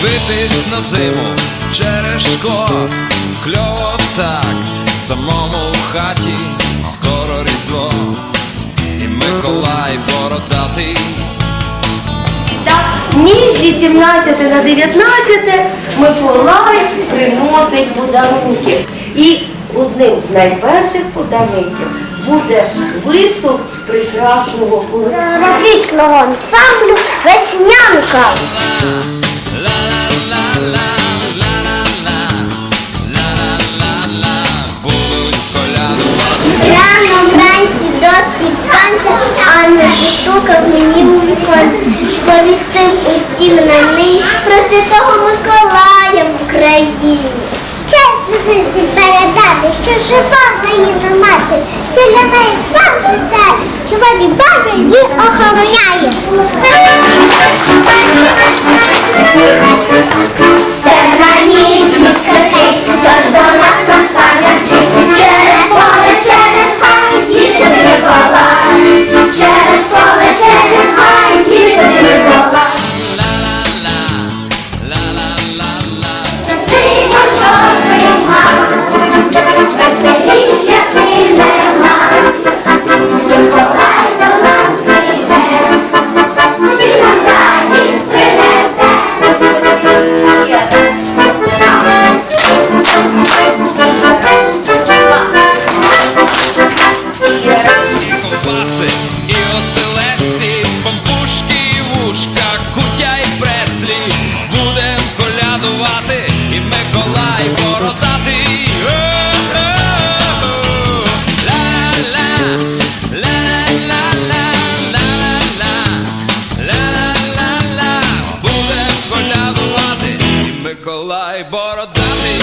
дивитись на зиму через шкло, кльово так, самому в хаті, скоро різдво, і Миколай бородатий. Так, дні з 18 на 19 Миколай приносить подарунки. І одним з найперших подарунків буде виступ прекрасного колективу. Графічного ансамблю Веснянка. Постукав мені у віконці, повістив усім на неї, про святого Миколая в Україні. Чесно всім передати, що жива країна мати, що для неї сам все, що воді Боже її охороняє. Колядувати, і Миколай бородатий. Миколай бородатий